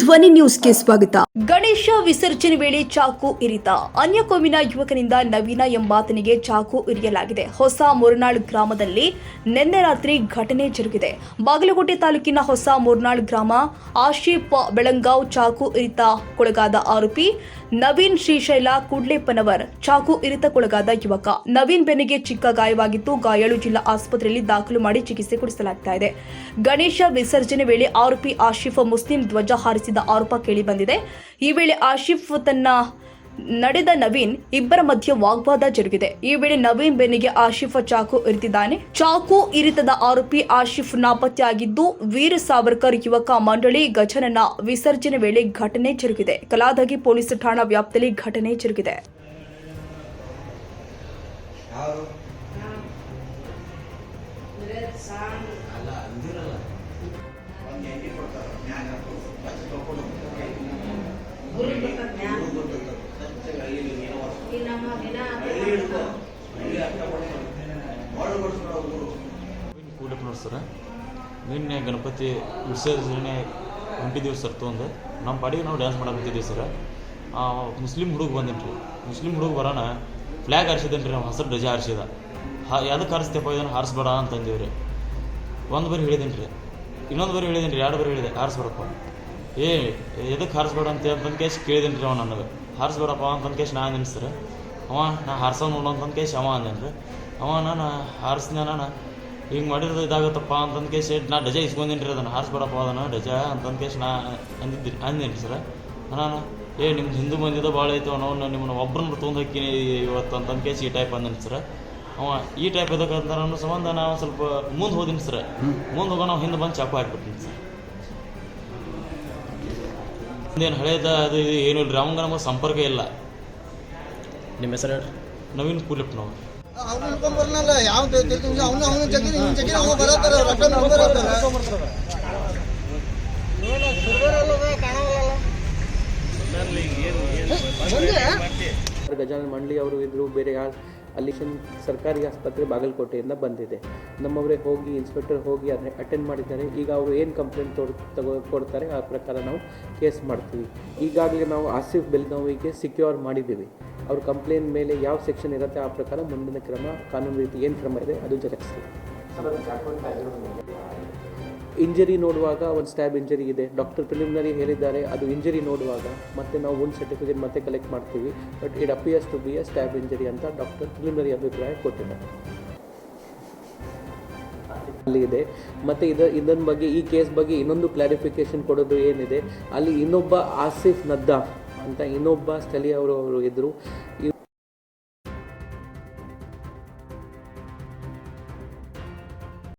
ಧ್ವನಿ ನ್ಯೂಸ್ಗೆ ಸ್ವಾಗತ. ಗಣೇಶ ವಿಸರ್ಜನೆ ವೇಳೆ ಚಾಕು ಇರಿತ. ಅನ್ಯ ಕೋಮಿನ ಯುವಕನಿಂದ ನವೀನ ಎಂಬಾತನಿಗೆ ಚಾಕು ಇರಿಯಲಾಗಿದೆ. ಹೊಸ ಮುರ್ನಾಳ್ ಗ್ರಾಮದಲ್ಲಿ ನಿನ್ನೆ ರಾತ್ರಿ ಘಟನೆ ಜರುಗಿದೆ. ಬಾಗಲಕೋಟೆ ತಾಲೂಕಿನ ಹೊಸ ಮುರ್ನಾಳ್ ಗ್ರಾಮ ಆಶೀಪ್ ಬೆಳಂಗಾವ್ ಚಾಕು ಇರಿತ ಕೊಳಗಾದ ಆರೋಪಿ ನವೀನ್ ಶ್ರೀಶೈಲ ಕುಡ್ಲೆಪ್ಪನವರ್ ಚಾಕು ಇರಿತಕ್ಕೊಳಗಾದ ಯುವಕ. ನವೀನ್ ಬೆನ್ನಿಗೆ ಚಿಕ್ಕ ಗಾಯವಾಗಿತ್ತು ಗಾಯಾಳು ಜಿಲ್ಲಾ ಆಸ್ಪತ್ರೆಯಲ್ಲಿ ದಾಖಲು ಮಾಡಿ ಚಿಕಿತ್ಸೆ ಕೊಡಿಸಲಾಗ್ತಾ ಇದೆ. ಗಣೇಶ ವಿಸರ್ಜನೆ ವೇಳೆ ಆರೋಪಿ ಆಶಿಫ್ ಮುಸ್ಲಿಂ ಧ್ವಜ ಹಾರಿಸಿದ ಆರೋಪ ಕೇಳಿಬಂದಿದೆ ಈ ವೇಳೆ ಆಶಿಫ್ ತನ್ನ ನಡೆದ ನವೀನ್ ಇಬ್ಬರ ಮಧ್ಯೆ ವಾಗ್ವಾದ ಜರುಗಿದೆ. ಈ ವೇಳೆ ನವೀನ್ ಬೆನ್ನಿಗೆ ಆಶಿಫ್ ಚಾಕು ಇರಿತಿದ್ದಾನೆ. ಚಾಕು ಇರಿತದ ಆರೋಪಿ ಆಶಿಫ್ ನಾಪತ್ತೆಯಾಗಿದ್ದು ವೀರ ಸಾವರ್ಕರ್ ಯುವಕ ಮಂಡಳಿ ಗಜನನ ವಿಸರ್ಜನೆ ವೇಳೆ ಘಟನೆ ಜರುಗಿದೆ. ಕಲಾದಗಿ ಪೊಲೀಸ್ ಠಾಣಾ ವ್ಯಾಪ್ತಿಯಲ್ಲಿ ಘಟನೆ ಜರುಗಿದೆ. ಊರು ನೋಡಿ ಸರ ನಿನ್ನೆ ಗಣಪತಿ ವಿಸರ್ಜನೆ ಹೊಂಟಿದ್ದೀವಿ ಸರ್ ತೊಗೊಂಡು ನಮ್ಮ ಪಾಡಿಗೆ ನಾವು ಡ್ಯಾನ್ಸ್ ಮಾಡಕತ್ತಿದ್ದೀವಿ ಸರ್. ಮುಸ್ಲಿಂ ಹುಡುಗ ಬಂದಿನಿ ರೀ ಮುಸ್ಲಿಂ ಹುಡುಗ ಬರೋಣ ಫ್ಲ್ಯಾಗ್ ಹಾರಿಸಿದ್ದೇನೆ ರೀ ನಾವು ಹಸಿರು ಧ್ವಜ ಹಾರಿಸಿದ. ಯಾವ್ದಕ್ಕೆ ಹಾರಿಸ್ತೇಪ ಇದನ್ನು ಹಾರಿಸ್ಬೇಡ ಅಂತಂದೀವಿ ರೀ ಒಂದು ಬರಿ ಹೇಳಿದ್ದೀನಿ ರೀ ಇನ್ನೊಂದು ಬರಿ ಹೇಳಿದ್ದೀನಿ ರೀ ಎರಡು ಬರಿ ಹೇಳಿದೆ, ಹಾರಿಸ್ಬೇಡಪ್ಪ. ಏ ಎದಕ್ಕೆ ಹಾರಿಸ್ಬೇಡ ಅಂತ ಅಂತಂದು ಕೇಳಿದ್ದೀನಿ ರೀ ಅವ್ನು ನನಗೆ. ಹಾರಿಸ್ಬೇಡಪ್ಪ ಅಂತಂದು ಕೇಶ್ ನಾ ಅಂದಿನಿ ಸರ್ ಅವ ನಾ ಹಾರ್ಸೋ ನೋಡು ಅಂತ ಕೇಸ್ ಅವ ಅಂದೇನು ರೀ ಅವ ನಾನು ಹಾರಿಸ್ದೆ ನಾನು ಹಿಂಗೆ ಮಾಡಿರೋದು ಇದಾಗತ್ತಪ್ಪ ಅಂತಂದು ಕೇಸ್ ನಾ ಡಜೆ ಇಸ್ಕೊಂದಿನಿ ರೀ ಅದನ್ನು ಹಾರಿಸ್ಬಿಡಪ್ಪ ಅದನ್ನು ಡಜಾ ಅಂತ ಕೇಶ್ ನಾ ಅಂದಿದ್ದಿ ಅಂದೇನಿ ರೀ ಸರ್ ನಾನು ಏ ನಿಮ್ಮ ಹಿಂದೂ ಬಂದಿದ್ದು ಭಾಳ ಐತೆ ನಾವು ನಿಮ್ಮನ್ನ ಒಬ್ಬರನ್ನ ತೊಗೊಂಡು ಹೋಗ್ತೀನಿ ಇವತ್ತು ಅಂತಂದು ಕೇಸ್ ಈ ಟೈಪ್ ಅಂದೇನಿ ಸರ್ ಅವ ಈ ಟೈಪ್ ಇದಕ್ಕೆ ಅಂತ ಅನ್ನೋ ಸಂಬಂಧ ನಾವು ಸ್ವಲ್ಪ ಮುಂದೆ ಹೋದಿನಿ ಸರ್ ಮುಂದೆ ಹೋಗೋ ನಾವು ಹಿಂದೆ ಬಂದು ಚಾಕು ಹಾಕ್ಬಿಟ್ಟಿನಿ ಸರ್ ಏನು ಹಳೇದ ಅದು ಇದು ಏನೂ ಇಲ್ಲ ರೀ ಅವಂಗ ನಮಗೆ ಸಂಪರ್ಕ ಇಲ್ಲ. ನಿಮ್ಮ ಹೆಸರು ಹೇಳ್ರಿ. ನವೀನ್ ಕೂಲಿಪ್ನವ್ರು ನಾವು ಹಿಡ್ಕೊಂಬರ್ನಲ್ಲ ಯಾವ ಅವನು ಅವನು ಜಗ್ಗಿ ಇವ್ನು ಜಗ್ಗಿ ಅವ ಬರತ್ತಾರ ರೊಕ್ಕ ನಮ್ಗೆ ಬರತ್ತಾರ ಗಜಾನನ ಮಂಡ್ಲಿ ಅವರು ಇದ್ರು ಬೇರೆ ಯಾರು ಅಲ್ಲಿ ಸರ್ಕಾರಿ ಆಸ್ಪತ್ರೆ ಬಾಗಲಕೋಟೆಯಿಂದ ಬಂದಿದೆ. ನಮ್ಮವರೇ ಹೋಗಿ ಇನ್ಸ್ಪೆಕ್ಟರ್ ಹೋಗಿ ಅದನ್ನ ಅಟೆಂಡ್ ಮಾಡಿದ್ದಾರೆ. ಈಗ ಅವರು ಏನು ಕಂಪ್ಲೇಂಟ್ ತೋರ್, ತಗೋ, ಕೊಡ್ತಾರೆ, ಆ ಪ್ರಕಾರ ನಾವು ಕೇಸ್ ಮಾಡ್ತೀವಿ. ಈಗಾಗಲೇ ನಾವು ಆಸಿಫ್ ಬೆಲ್ಗಾವಿಗೆ ಸಿಕ್ಯೂರ್ ಮಾಡಿದ್ದೀವಿ. ಅವ್ರ ಕಂಪ್ಲೇಂಟ್ ಮೇಲೆ ಯಾವ ಸೆಕ್ಷನ್ ಇರುತ್ತೆ ಆ ಪ್ರಕಾರ ಮುಂದಿನ ಕ್ರಮ, ಕಾನೂನು ರೀತಿ ಏನು ಕ್ರಮ ಇದೆ, ಅದು ಜರುಗಿಸ್ತೀವಿ. ಇಂಜರಿ ನೋಡುವಾಗ ಒಂದು ಸ್ಟ್ಯಾಬ್ ಇಂಜರಿ ಇದೆ. ಡಾಕ್ಟರ್ ಪ್ರಿಲಿಮಿನರಿ ಹೇಳಿದ್ದಾರೆ, ಅದು ಇಂಜರಿ ನೋಡುವಾಗ ಮತ್ತೆ ನಾವು ಒಂದು ಸರ್ಟಿಫಿಕೇಟ್ ಮತ್ತೆ ಕಲೆಕ್ಟ್ ಮಾಡ್ತೀವಿ. But it appears to be a stab injury ಅಂತ ಡಾಕ್ಟರ್ ಪ್ರಿಲಿಮಿನರಿ ಅಭಿಪ್ರಾಯ ಕೊಟ್ಟಿದ್ದಾರೆ. ಅಲ್ಲಿ ಇದೆ. ಮತ್ತು ಇದ ಇದನ್ನ ಬಗ್ಗೆ, ಈ ಕೇಸ್ ಬಗ್ಗೆ ಇನ್ನೊಂದು ಕ್ಲಾರಿಫಿಕೇಶನ್ ಕೊಡೋದು ಏನಿದೆ. ಅಲ್ಲಿ ಇನ್ನೊಬ್ಬ ಆಸಿಫ್ ನದ್ದಾ ಅಂತ ಇನ್ನೊಬ್ಬ ಸ್ಥಳೀಯವರು ಅವರು ಇದ್ದರು